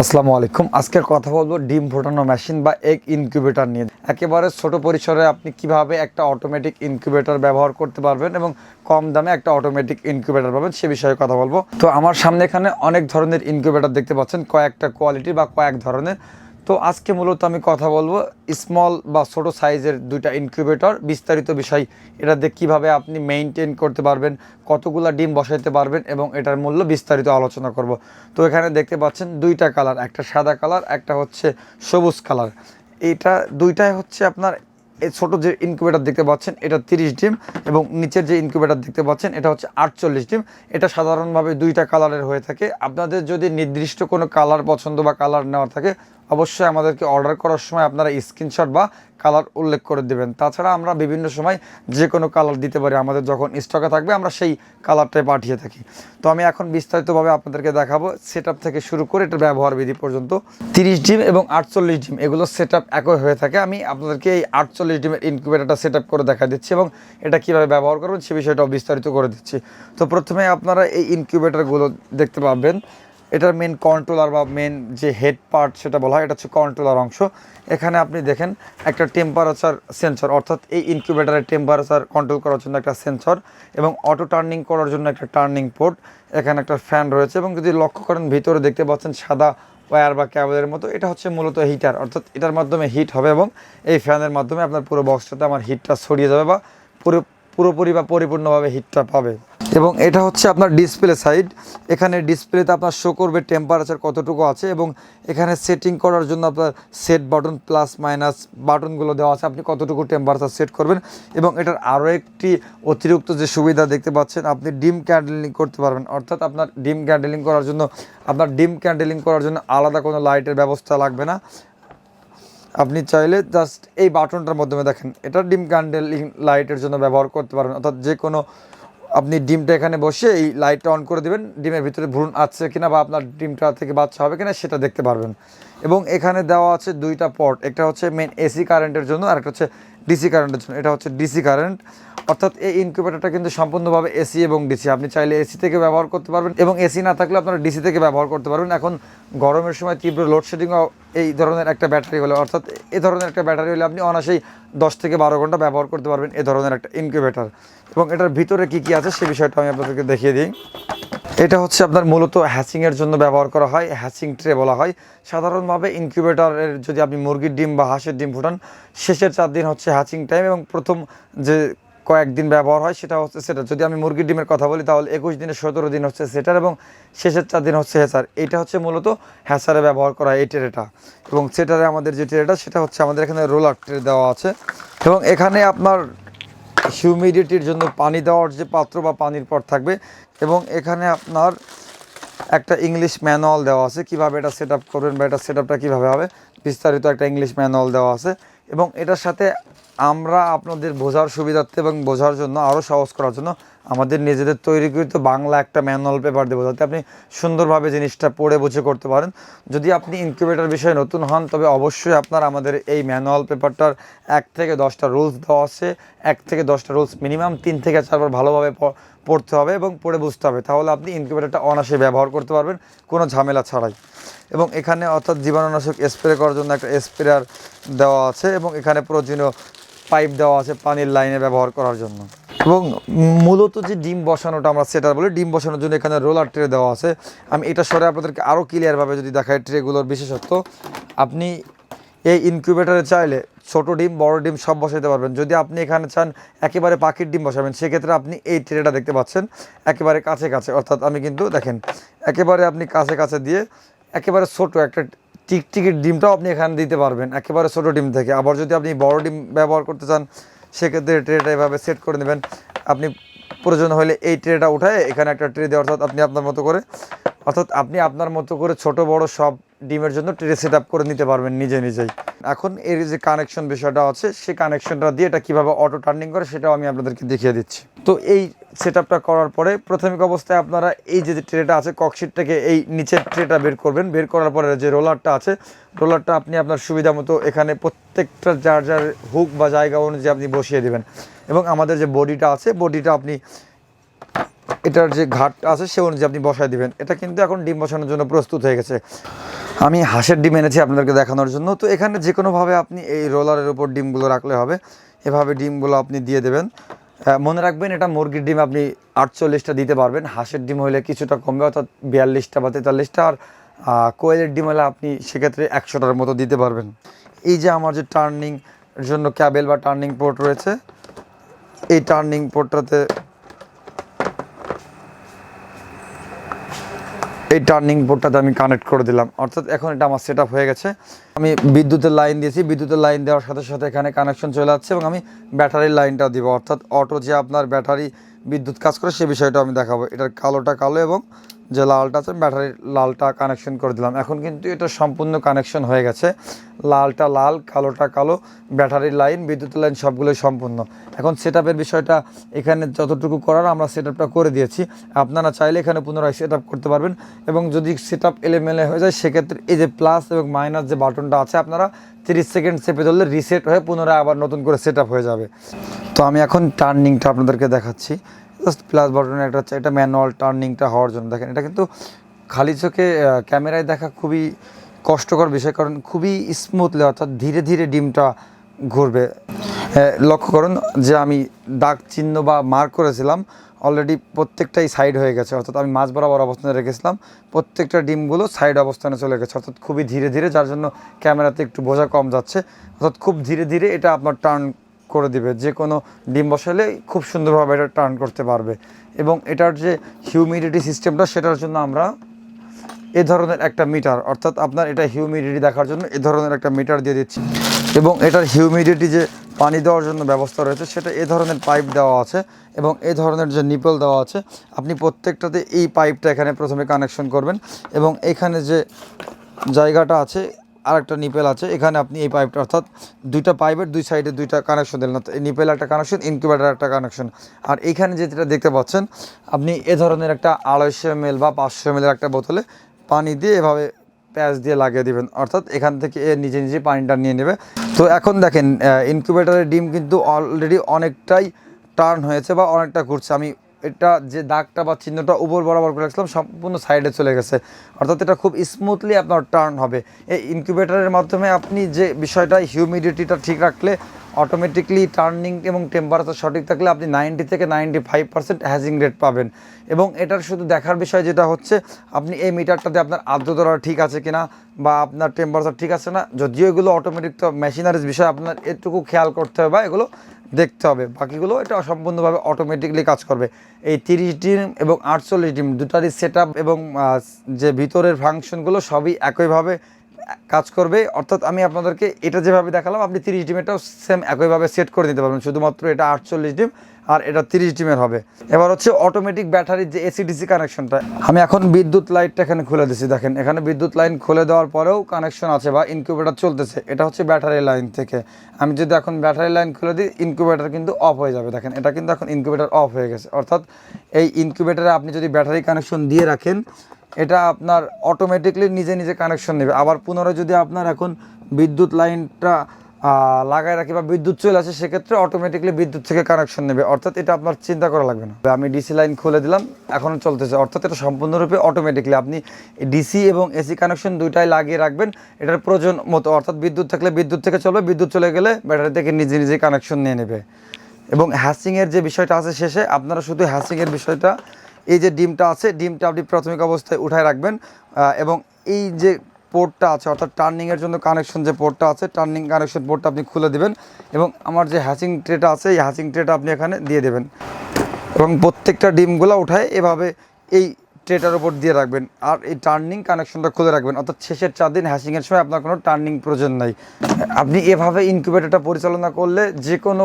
আসসালামু আলাইকুম। আজকে কথা বলব ডিম ফোটানো মেশিন বা এগ ইনকিউবেটর নিয়ে। একেবারে ছোট পরিসরে আপনি কীভাবে একটা অটোমেটিক ইনকিউবেটর ব্যবহার করতে পারবেন এবং কম দামে একটা অটোমেটিক ইনকিউবেটর পাবেন সে বিষয়ে কথা বলব। তো আমার সামনে এখানে অনেক ধরনের ইনকিউবেটর দেখতে পাচ্ছেন, কয়েকটা কোয়ালিটি বা কয়েক ধরনের। তো আজকে মূলত আমি কথা বলব স্মল বা ছোট সাইজের দুইটা ইনকিউবেটর বিস্তারিত বিষয়, এটা দিয়ে কীভাবে আপনি মেনটেন করতে পারবেন, কতগুলা ডিম বসাইতে পারবেন এবং এটার মূল্য বিস্তারিত আলোচনা করব। তো এখানে দেখতে পাচ্ছেন দুইটা কালার একটা সাদা কালার একটা হচ্ছে সবুজ কালার এটা দুইটাই হচ্ছে আপনার এই ছোটো যে ইনকিউবেটর দেখতে পাচ্ছেন, এটা তিরিশ ডিম এবং নিচের যে ইনকিউবেটর দেখতে পাচ্ছেন, এটা হচ্ছে আটচল্লিশ ডিম। এটা সাধারণভাবে দুইটা কালারের হয়ে থাকে। আপনাদের যদি নির্দিষ্ট কোনো কালার পছন্দ বা কালার নেওয়ার থাকে অবশ্যই আমাদেরকে অর্ডার করার সময় আপনারা স্ক্রিনশট বা কালার উল্লেখ করে দেবেন। তাছাড়া আমরা বিভিন্ন সময় যে কোনো কালার দিতে পারি। আমাদের যখন স্টকে থাকবে, আমরা সেই কালারটাই পাঠিয়ে থাকি। তো আমি এখন বিস্তারিতভাবে আপনাদেরকে দেখাবো সেট থেকে শুরু করে এটার ব্যবহার বিধি পর্যন্ত। তিরিশ ডিম এবং আটচল্লিশ ডিম, এগুলো সেট একই হয়ে থাকে। আমি আপনাদেরকে এই আটচল্লিশ ডিমের ইনকিউবেটারটা সেট করে দেখা দিচ্ছি এবং এটা কীভাবে ব্যবহার করবেন সে বিষয়টাও বিস্তারিত করে দিচ্ছি। তো প্রথমে আপনারা এই ইনকিউবেটারগুলো দেখতে পাবেন। এটার মেন কন্ট্রোলার বা মেন যে হেড পার্ট সেটা বলা হয়, এটা হচ্ছে কন্ট্রোলার অংশ। এখানে আপনি দেখেন একটা টেম্পারেচার সেন্সর অর্থাৎ এই ইনকিউবেটারের টেম্পারেচার কন্ট্রোল করার জন্য একটা সেন্সর এবং অটো টার্নিং করার জন্য একটা টার্নিং পোর্ট এখানে একটা ফ্যান রয়েছে এবং যদি লক্ষ্য করেন, ভিতরে দেখতে পাচ্ছেন সাদা ওয়্যার বা ক্যাবেলের মতো। এটা হচ্ছে মূলত হিটার অর্থাৎ এটার মাধ্যমে হিট হবে এবং এই ফ্যানের মাধ্যমে আপনার পুরো বক্সটাতে আমার হিটটা ছড়িয়ে যাবে বা পুরো পুরোপুরি বা পরিপূর্ণভাবে হিটটা পাবে। এবং এটা হচ্ছে আপনার ডিসপ্লে সাইড এখানে ডিসপ্লেতে আপনার শো করবে টেম্পারেচার কতটুকু আছে এবং এখানে সেটিং করার জন্য আপনার সেট বাটন প্লাস মাইনাস বাটনগুলো দেওয়া আছে। আপনি কতটুকু টেম্পারেচার সেট করবেন এবং এটার আরও একটি অতিরিক্ত যে সুবিধা দেখতে পাচ্ছেন, আপনি ডিম ক্যান্ডেলিং করতে পারবেন। অর্থাৎ আপনার ডিম ক্যান্ডেলিং করার জন্য, আপনার ডিম ক্যান্ডেলিং করার জন্য আলাদা কোনো লাইটের ব্যবস্থা লাগবে না। আপনি চাইলে জাস্ট এই বাটনটার মাধ্যমে দেখেন, এটা ডিম ক্যান্ডেল লাইটের জন্য ব্যবহার করতে পারবেন, অর্থাৎ যে কোনো আপনি ডিমটা এখানে বসে এই লাইটটা অন করে দেবেন, ডিমের ভিতরে ভ্রূণ আছে কিনা বা আপনার ডিমটা থেকে বাচ্চা হবে কিনা সেটা দেখতে পারবেন। এবং এখানে দেওয়া আছে দুইটা পট একটা হচ্ছে মেন এসি কারেন্টের জন্য আর একটা হচ্ছে ডিসি কারেন্টের জন্য, এটা হচ্ছে ডিসি কারেন্ট অর্থাৎ এই ইনকিউবেটরটা কিন্তু সম্পূর্ণভাবে এসি এবং ডিসি আপনি চাইলে এসি থেকে ব্যবহার করতে পারবেন এবং এসি না থাকলে আপনারা ডিসি থেকে ব্যবহার করতে পারবেন। এখন গরমের সময় তীব্র লোডশেডিংও এই ধরনের একটা ব্যাটারি হলে, অর্থাৎ এ ধরনের একটা ব্যাটারি হলে আপনি অনায়াসেই দশ থেকে বারো ঘণ্টা ব্যবহার করতে পারবেন এ ধরনের একটা ইনকিউবেটর এবং এটার ভিতরে কি কি আছে সে বিষয়টা আমি আপনাদেরকে দেখিয়ে দিই। এটা হচ্ছে আপনার মূলত হ্যাচিংয়ের জন্য ব্যবহার করা হয় হ্যাচিং ট্রে বলা হয়। সাধারণভাবে ইনকিউবেটরের যদি আপনি মুরগির ডিম বা হাঁসের ডিম ফুটান, শেষের চার দিন হচ্ছে হ্যাচিং টাইম এবং প্রথম যে কয়েকদিন ব্যবহার হয়, সেটা হচ্ছে সেটা যদি আমি মুরগির ডিমের কথা বলি, তাহলে একুশ দিনে সতেরো দিন হচ্ছে সেটার এবং শেষের চার দিন হচ্ছে হ্যাচার এটা হচ্ছে মূলত হ্যাচারে ব্যবহার করা এই ট্রেটা এবং সেটারে আমাদের যে ট্রেটা সেটা হচ্ছে আমাদের এখানে রোলার ট্রে দেওয়া আছে। এবং এখানে আপনার হিউমিডিটির জন্য পানি দেওয়ার যে পাত্র বা পানির পট থাকবে, এবং এখানে আপনার একটা ইংলিশ ম্যানুয়াল দেওয়া আছে, কীভাবে এটা সেট করবেন বা এটা সেট আপটা কীভাবে হবে, বিস্তারিত একটা ইংলিশ ম্যানুয়াল দেওয়া আছে। এবং এটার সাথে আমরা আপনাদের বোঝার সুবিধার্থে এবং বোঝার জন্য আরও সহজ করার জন্য আমাদের নিজেদের তৈরিকৃত বাংলা একটা ম্যানুয়াল পেপার দেবো, যাতে আপনি সুন্দরভাবে জিনিসটা পড়ে বুঝে করতে পারেন। যদি আপনি ইনকিউবেটার বিষয়ে নতুন হন, তবে অবশ্যই আপনার আমাদের এই ম্যানুয়াল পেপারটার এক থেকে দশটা রুলস দেওয়া আছে। এক থেকে দশটা রুলস মিনিমাম তিন থেকে চারবার ভালোভাবে পড়তে হবে এবং পড়ে বুঝতে হবে। তাহলে আপনি ইনকিউবেটারটা অনাসে ব্যবহার করতে পারবেন, কোনো ঝামেলা ছাড়াই। এবং এখানে অর্থাৎ জীবাণুনাশক স্প্রে করার জন্য একটা স্প্রেয়ার দেওয়া আছে এবং এখানে প্রয়োজনীয় পাইপ দেওয়া আছে পানির লাইনে ব্যবহার করার জন্য। এবং মূলত যে ডিম বসানোটা আমরা সেটার বলি, ডিম বসানোর জন্য এখানে রোলার ট্রে দেওয়া আছে। আমি এটা সরে আপনাদেরকে আরও ক্লিয়ারভাবে যদি দেখাই ট্রেগুলোর বিশেষত্ব। আপনি এই ইনকিউবেটারে চাইলে ছোট ডিম, বড় ডিম সব বসাইতে পারবেন। যদি আপনি এখানে চান একেবারে পাখির ডিম বসাবেন, সেক্ষেত্রে আপনি এই ট্রেটা দেখতে পাচ্ছেন। একেবারে কাছে কাছে, অর্থাৎ আমি কিন্তু দেখেন, একেবারে আপনি কাছে কাছে দিয়ে একেবারে ছোট একটা টিকটিকির ডিমটাও আপনি এখানে দিতে পারবেন, একেবারে ছোটো ডিম থেকে। আবার যদি আপনি বড় ডিম ব্যবহার করতে চান, সেক্ষেত্রে ট্রেটা এভাবে সেট করে নেবেন। আপনি প্রয়োজন হলে এই ট্রেটা উঠায় এখানে একটা ট্রে দিয়ে অর্থাৎ আপনি আপনার মতো করে, অর্থাৎ আপনি আপনার মতো করে ছোট বড় সব ডিমের জন্য ট্রে সেট করে নিতে পারবেন নিজে নিজেই। এখন এর যে কানেকশন বিষয়টা আছে, সেই কানেকশনটা দিয়ে এটা কীভাবে অটো টার্নিং করে সেটাও আমি আপনাদেরকে দেখিয়ে দিচ্ছি। তো এই সেট করার পরে প্রাথমিক অবস্থায় আপনারা এই যে ট্রেটা আছে ককশিট থেকে এই নিচের ট্রেটা বের করবেন। বের করার পরে যে রোলারটা আছে, রোলারটা আপনি আপনার সুবিধা মতো এখানে প্রত্যেকটা যার যার হুক বা জায়গা অনুযায়ী আপনি বসিয়ে দেবেন। এবং আমাদের যে বডিটা আছে, বডিটা আপনি এটার যে ঘাটটা আছে, সে অনুযায়ী আপনি বসায় দিবেন। এটা কিন্তু এখন ডিম বসানোর জন্য প্রস্তুত হয়ে গেছে। আমি হাঁসের ডিম এনেছি আপনাদেরকে দেখানোর জন্য। তো এখানে যে কোনোভাবে আপনি এই রোলারের উপর ডিমগুলো রাখলে হবে। এভাবে ডিমগুলো আপনি দিয়ে দেবেন। মনে রাখবেন এটা মুরগির ডিম আপনি আটচল্লিশটা দিতে পারবেন। হাঁসের ডিম হলে কিছুটা কমবে, অর্থাৎ বিয়াল্লিশটা বা তেতাল্লিশটা। আর কোয়েলের ডিম হলে আপনি সেক্ষেত্রে একশোটার মতো দিতে পারবেন। এই যে আমার যে টার্নিং জন্য ক্যাবেল বা টার্নিং পোর্ট রয়েছে, এই টার্নিং পোর্টটাতে এই টার্নিং বোর্ডটাতে আমি কানেক্ট করে দিলাম। অর্থাৎ এখন এটা আমার সেট হয়ে গেছে। আমি বিদ্যুতের লাইন দিয়েছি। বিদ্যুতের লাইন দেওয়ার সাথে সাথে এখানে কানেকশন চলে যাচ্ছে এবং আমি ব্যাটারির লাইনটা দিব। অর্থাৎ অটো যে আপনার ব্যাটারি বিদ্যুৎ কাজ করে সে বিষয়টা আমি দেখাবো। এটার কালোটা কালো এবং যে লালটা আছে ব্যাটারির লালটা কানেকশন করে দিলাম। এখন কিন্তু এটা সম্পূর্ণ কানেকশন হয়ে গেছে। লালটা লাল, কালোটা কালো ব্যাটারির লাইন, বিদ্যুতের লাইন সবগুলোই সম্পূর্ণ। এখন সেট বিষয়টা এখানে যতটুকু করার আমরা সেট করে দিয়েছি। আপনারা চাইলে এখানে পুনরায় সেট করতে পারবেন এবং যদি সেট আপ এলেমেলে হয়ে যায়, সেক্ষেত্রে এই যে প্লাস এবং মাইনাস যে বাটনটা আছে, আপনারা তিরিশ সেকেন্ড চেপে ধরলে রিসেট হয়ে পুনরায় আবার নতুন করে সেট হয়ে যাবে। তো আমি এখন টার্নিংটা আপনাদেরকে দেখাচ্ছি। জাস্ট প্লাস বাটনের একটা হচ্ছে এটা ম্যানুয়াল টার্নিংটা হওয়ার জন্য। দেখেন, এটা কিন্তু খালি চোখে ক্যামেরায় দেখা খুবই কষ্টকর বিষয়, কারণ খুবই স্মুথলি অর্থাৎ ধীরে ধীরে ডিমটা ঘুরবে। লক্ষ্য করুন যে আমি দাগ চিহ্ন বা মার্ক করেছিলাম অলরেডি প্রত্যেকটাই সাইড হয়ে গেছে। অর্থাৎ আমি মাঝ বরাবর অবস্থানে রেখেছিলাম, প্রত্যেকটা ডিমগুলো সাইড অবস্থানে চলে গেছে। অর্থাৎ খুবই ধীরে ধীরে, যার জন্য ক্যামেরাতে একটু বোঝা কম যাচ্ছে। অর্থাৎ খুব ধীরে ধীরে এটা আপনার টার্ন করে দিবে। যে কোনো ডিম বসালে খুব সুন্দরভাবে এটা টার্ন করতে পারবে। এবং এটার যে হিউমিডিটি সিস্টেমটা সেটার জন্য আমরা এ ধরনের একটা মিটার অর্থাৎ আপনার এটা হিউমিডিটি দেখার জন্য এ ধরনের একটা মিটার দিয়ে দিচ্ছি। এবং এটার হিউমিডিটি যে পানি দেওয়ার জন্য ব্যবস্থা রয়েছে, সেটা এ ধরনের পাইপ দেওয়া আছে এবং এ ধরনের যে নিপল দেওয়া আছে, আপনি প্রত্যেকটাতে এই পাইপটা এখানে প্রথমে কানেকশন করবেন। এবং এখানে যে জায়গাটা আছে আরেকটা নিপেল আছে। এখানে আপনি এই পাইপটা অর্থাৎ দুইটা পাইপের দুই সাইডে দুইটা কানেকশন দিলেন। নিপেল একটা কানেকশন ইনকিউবেটার একটা কানেকশন আর এখানে যেটা দেখতে পাচ্ছেন, আপনি এ ধরনের একটা আড়াইশো এম বা পাঁচশো এম একটা বোতলে পানি দিয়ে এভাবে প্যাচ দিয়ে লাগিয়ে দিবেন। অর্থাৎ এখান থেকে এ নিজে নিজে পানিটা নিয়ে নেবে। তো এখন দেখেন ইনকিউবেটারের ডিম কিন্তু অলরেডি অনেকটাই টার্ন হয়েছে বা অনেকটা ঘুরছে। আমি এটা যে দাগটা বা চিহ্নটা উপর বরাবর করে রাখছিলাম, সম্পূর্ণ সাইডে চলে গেছে। অর্থাৎ এটা খুব স্মুথলি আপনার টার্ন হবে। এই ইনকিউবেটারের মাধ্যমে আপনি যে বিষয়টা হিউমিডিটিটা ঠিক রাখলে অটোমেটিকলি টার্নিং এবং টেম্পারেচার সঠিক থাকলে আপনি নাইনটি থেকে ninety five percent hatching rate পাবেন। এবং এটার শুধু দেখার বিষয় যেটা হচ্ছে, আপনি এই মিটারটাতে আপনার আর্দ্রতা ঠিক আছে কিনা বা আপনার টেম্পারেচার ঠিক আছে না, যদিও এগুলো অটোমেটিক তো মেশিনারিজ বিষয়, আপনার এটুকু খেয়াল করতে হবে বা এগুলো দেখতে হবে। বাকিগুলো এটা সম্পূর্ণভাবে অটোমেটিকলি কাজ করবে। এই তিরিশ ডিম এবং আটচল্লিশ ডিম দুটারই সেট এবং যে ভিতরের ফাংশনগুলো সবই একইভাবে কাজ করবে। অর্থাৎ আমি আপনাদেরকে এটা যেভাবে দেখালাম, আপনি তিরিশ ডিমেটাও সেম একইভাবে সেট করে দিতে পারবেন। শুধুমাত্র এটা আটচল্লিশ ডিম আর এটা তিরিশ ডিমের হবে। এবার হচ্ছে অটোমেটিক ব্যাটারির যে এসিডিসি কানেকশনটা আমি এখন বিদ্যুৎ লাইটটা এখানে খুলে দিছি, দেখেন। এখানে বিদ্যুৎ লাইন খুলে দেওয়ার পরেও কানেকশন আছে বা ইনকিউবেটার চলতেছে। এটা হচ্ছে ব্যাটারি লাইন থেকে। আমি যদি এখন ব্যাটারি লাইন খুলে দিই ইনকিউবেটার কিন্তু অফ হয়ে যাবে। দেখেন, এটা কিন্তু এখন ইনকিউবেটার অফ হয়ে গেছে। অর্থাৎ এই ইনকিউবেটারে আপনি যদি ব্যাটারি কানেকশন দিয়ে রাখেন, এটা আপনার অটোমেটিকলি নিজে নিজে কানেকশন নেবে। আবার পুনরায় যদি আপনার এখন বিদ্যুৎ লাইনটা লাগায় রাখি বা বিদ্যুৎ চলে আসে, সেক্ষেত্রে অটোমেটিকলি বিদ্যুৎ থেকে কানেকশন নেবে। অর্থাৎ এটা আপনার চিন্তা করা লাগবে না। আমি ডিসি লাইন খুলে দিলাম এখন চলতেছে। অর্থাৎ এটা সম্পূর্ণরূপে অটোমেটিকলি আপনি ডিসি এবং এসি কানেকশন দুইটাই লাগিয়ে রাখবেন, এটার প্রয়োজন মতো। অর্থাৎ বিদ্যুৎ থাকলে বিদ্যুৎ থেকে চলবে, বিদ্যুৎ চলে গেলে ব্যাটারি থেকে নিজে নিজে কানেকশন নিয়ে নেবে। এবং হ্যাসিংয়ের যে বিষয়টা আছে শেষে, আপনারা শুধু হ্যাসিংয়ের বিষয়টা, এই যে ডিমটা আছে, ডিমটা আপনি প্রাথমিক অবস্থায় উঠায় রাখবেন এবং এই যে পোর্টটা আছে, অর্থাৎ টার্নিংয়ের জন্য কানেকশন যে পোর্টটা আছে টার্নিং কানেকশন পোর্টটা আপনি খুলে দেবেন এবং আমার যে হ্যাচিং ট্রেটা আছে, এই হ্যাচিং ট্রেটা আপনি এখানে দিয়ে দেবেন। এবং প্রত্যেকটা ডিমগুলো উঠায় এভাবে এই ট্রেটার উপর দিয়ে রাখবেন আর এই টার্নিং কানেকশনটা খুলে রাখবেন। অর্থাৎ শেষের চার দিন হ্যাচিংয়ের সময় আপনার কোনো টার্নিং প্রয়োজন নাই। আপনি এভাবে ইনকিউবেটরটা পরিচালনা করলে যে কোনো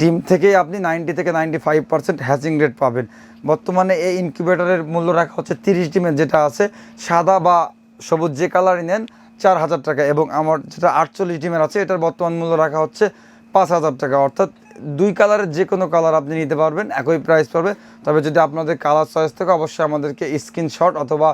ডিম থেকেই আপনি নাইনটি থেকে ninety five percent hatching rate পাবেন। বর্তমানে এই ইনকিউবেটরের মূল্য রাখা হচ্ছে তিরিশ ডিমের যেটা আছে, সাদা বা সবুজ যে কালারই নেন, চার হাজার টাকা এবং আমার যেটা আটচল্লিশ ডিমের আছে, এটার বর্তমান মূল্য রাখা হচ্ছে পাঁচ হাজার টাকা। অর্থাৎ দুই কালারের যে কোনো কালার আপনি নিতে পারবেন, একই প্রাইস পাবে তবে যদি আপনাদের কালার চয়েস থাকে, অবশ্যই আমাদেরকে স্ক্রিনশট অথবা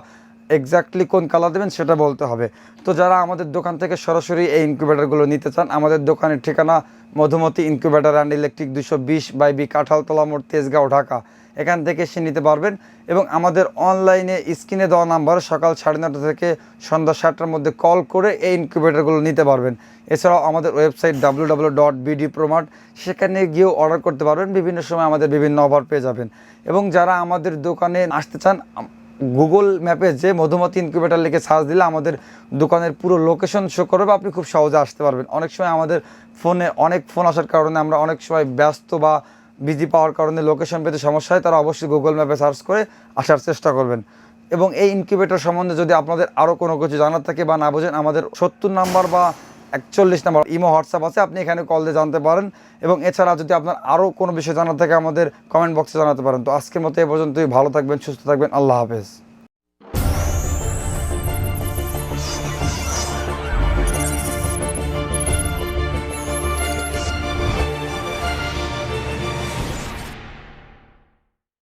এক্স্যাক্টলি কোন কালার দেবেন সেটা বলতে হবে। তো যারা আমাদের দোকান থেকে সরাসরি এই ইনকিউবেটারগুলো নিতে চান, আমাদের দোকানের ঠিকানা মধুমতি ইনকিউবেটার অ্যান্ড ইলেকট্রিক দুশো বিশ বাই বি কাঁঠালতলা মোড়, তেজগাঁও, ঢাকা। এখান থেকে এসে নিতে পারবেন এবং আমাদের অনলাইনে স্ক্রিনে দেওয়া নাম্বার সকাল সাড়ে নটা থেকে সন্ধ্যা সাতটার মধ্যে কল করে এই ইনকিউবেটারগুলো নিতে পারবেন। এছাড়াও আমাদের website W W dot BD Promart সেখানে গিয়েও অর্ডার করতে পারবেন। বিভিন্ন সময় আমাদের বিভিন্ন অফার পেয়ে যাবেন। এবং যারা আমাদের দোকানে আসতে চান গুগল ম্যাপে যে মধুমতি ইনকিউবেটার লিখে সার্চ দিলে আমাদের দোকানের পুরো লোকেশন শো করবে, আপনি খুব সহজে আসতে পারবেন। অনেক সময় আমাদের ফোনে অনেক ফোন আসার কারণে আমরা অনেক সময় ব্যস্ত বা বিজি পাওয়ার কারণে লোকেশন পেতে সমস্যা হয়, তারা অবশ্যই গুগল ম্যাপে সার্চ করে আসার চেষ্টা করবেন। এবং এই ইনকিউবেটর সম্বন্ধে যদি আপনাদের আরও কোনো কিছু জানার থাকে বা না বোঝেন, আমাদের সত্তর নাম্বার বা একচল্লিশ নম্বর ইমো হোয়াটসঅ্যাপ আছে, আপনি এখানে কল দিয়ে জানতে পারেন। এবং এছাড়া যদি আপনার আরও কোনো বিষয় জানার থাকে আমাদের কমেন্ট বক্সে জানাতে পারেন। তো আজকের মতো এ পর্যন্তই, ভালো থাকবেন, সুস্থ থাকবেন, আল্লাহ হাফেজ।